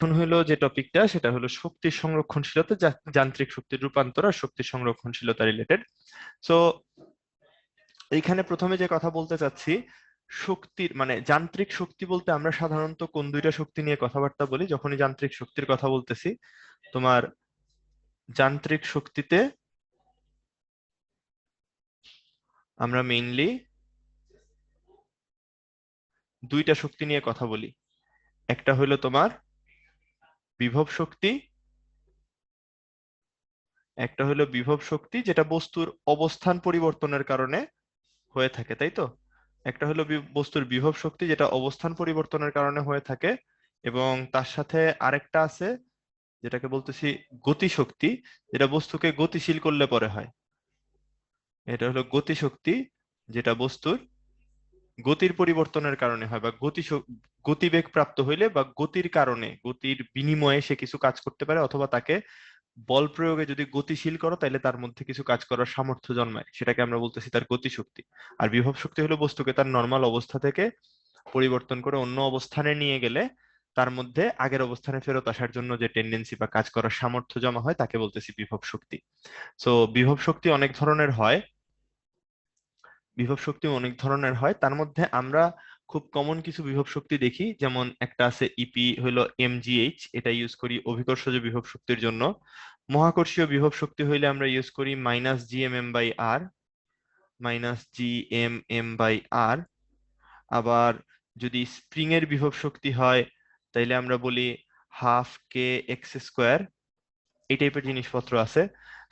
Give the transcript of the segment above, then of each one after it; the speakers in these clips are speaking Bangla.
এখন হলো যে টপিকটা সেটা হলো শক্তির সংরক্ষণশীলতা যান্ত্রিক শক্তির রূপান্তর আর শক্তি সংরক্ষণশীলতা রিলেটেড সো এইখানে প্রথমে যে কথা বলতে চাচ্ছি, শক্তির মানে যান্ত্রিক শক্তি বলতে আমরা সাধারণত কোন দুইটা শক্তি নিয়ে কথাবার্তা বলি? যখনই যান্ত্রিক শক্তির কথা বলতেছি, তোমার যান্ত্রিক শক্তিতে আমরা মেইনলি দুইটা শক্তি নিয়ে কথা বলি। একটা হলো তোমার বিভব শক্তি। একটা হলো বিভব শক্তি, যেটা বস্তুর অবস্থান পরিবর্তনের কারণে হয়ে থাকে, তাই তো? একটা হলো বস্তুর বিভব শক্তি, যেটা অবস্থান পরিবর্তনের কারণে হয়ে থাকে, এবং তার সাথে আরেকটা আছে, যেটাকে বলতেছি গতি শক্তি, যেটা বস্তুকে গতিশীল করলে পরে হয়। এটা হলো গতি শক্তি, যেটা বস্তুর গতির পরিবর্তনের কারণে হয় বা গতি গতিবেগ প্রাপ্ত হইলে বা গতির কারণে, গতির বিনিময়ে সে কিছু কাজ করতে পারে অথবা তাকে বল প্রয়োগে যদি গতিশীল করো তাহলে তার মধ্যে কিছু কাজ করার সামর্থ্য জন্মায়। সেটাকে আমরা বলতেছি তার গতি শক্তি আর বিভব শক্তি হলো বস্তুকে তার নর্মাল অবস্থা থেকে পরিবর্তন করে অন্য অবস্থানে নিয়ে গেলে তার মধ্যে আগের অবস্থানে ফেরত আসার জন্য যে টেন্ডেন্সি বা কাজ করার সামর্থ্য জমা হয়, তাকে বলতেছি বিভব শক্তি। সো বিভব শক্তি অনেক ধরনের হয়। বিভব শক্তি অনেক ধরনের হয়। তার মধ্যে আমরা খুব কমন কিছু বিভব শক্তি দেখি, যেমন একটা আছে ইপি হলো এমজিএইচ এটা ইউজ করি অভিকর্ষজ বিভব শক্তির জন্য। মহাকর্ষীয় বিভব শক্তি হইলে আমরা ইউজ করি minus G M M by R minus G M M by R আবার যদি স্প্রিং এর বিভব শক্তি হয়, তাইলে আমরা বলি হাফ কে এক্স স্কোয়ার এই টাইপের জিনিসপত্র আছে।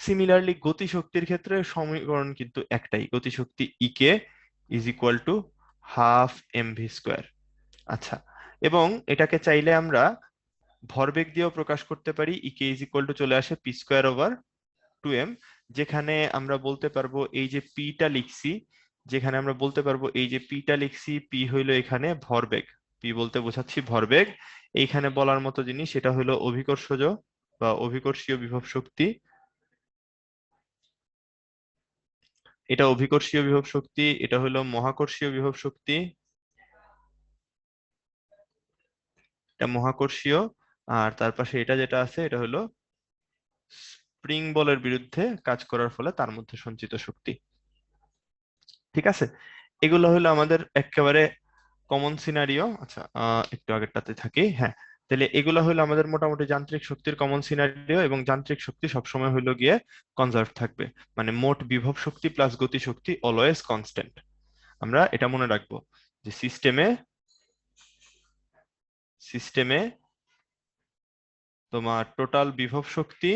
সিমিলারলি গতিশক্তির ক্ষেত্রে সমীকরণ কিন্তু একটাই। গতি শক্তি E K is equal to half M V square আচ্ছা এবং এটাকে চাইলে আমরা ভরবেগ দিয়েও প্রকাশ করতে পারি। ইকে ইজ ইকুয়াল টু চলে আসে P square over two M যেখানে আমরা বলতে পারব এই যে পিটা লিখছি, যেখানে আমরা বলতে পারব এই যে পিটা লিখছি পি হইল এখানে ভরবেগ। পি বলতে বোঝাচ্ছি ভরবেগ। এইখানে বলার মতো জিনিস, সেটা হলো অভিকর্ষজ বা অভিকর্ষীয় বিভব শক্তি। এটা অভিকর্ষীয় বিভব শক্তি, এটা হলো মহাকর্ষীয় বিভব শক্তি। এটা মহাকর্ষীয়, আর তার পাশে এটা যেটা আছে, এটা হলো স্প্রিং বলের বিরুদ্ধে কাজ করার ফলে তার মধ্যে সঞ্চিত শক্তি। ঠিক আছে? এগুলো হলো আমাদের একেবারে কমন সিনারিও আচ্ছা একটু আগেরটাতে থাকি। হ্যাঁ তাহলে এগুলো হলো আমাদের মোটামুটি যান্ত্রিক শক্তির কমন সিনারিও এবং যান্ত্রিক শক্তি সবসময় হলো গিয়ে কনজার্ভ থাকবে। মানে মোট বিভব শক্তি প্লাস গতি শক্তি অলওয়েজ কনস্ট্যান্ট আমরা এটা মনে রাখব যে সিস্টেমে সিস্টেমে তোমার টোটাল বিভব শক্তি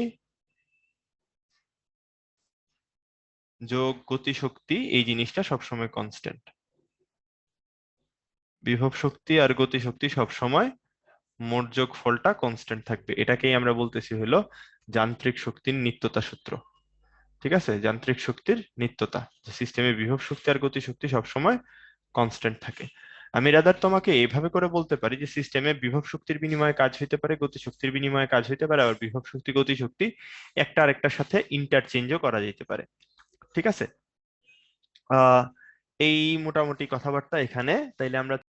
যোগ গতি শক্তি এই জিনিসটা সবসময় কনস্ট্যান্ট বিভব শক্তি আর গতি শক্তি সবসময় মোট যোগ ফলটা কনস্ট্যান্ট থাকবে। এটাকেই আমরা বলতেছি হলো যান্ত্রিক শক্তির নিত্যতা সূত্র। ঠিক আছে? যান্ত্রিক শক্তির নিত্যতা। সিস্টেমে বিভব শক্তি আর গতি শক্তি সবসময় কনস্ট্যান্ট থাকে। আমি রাদার তোমাকে এইভাবে করে বলতে পারি যে সিস্টেমে বিভব শক্তির বিনিময়ে কাজ হইতে পারে, গতি শক্তির বিনিময়ে কাজ হইতে পারে, আবার বিভব শক্তি, গতি শক্তি একটা আরেকটার সাথে ইন্টারচেঞ্জও করা যেতে পারে। ঠিক আছে? এই মোটামুটি কথাবার্তা এখানে। তাইলে আমরা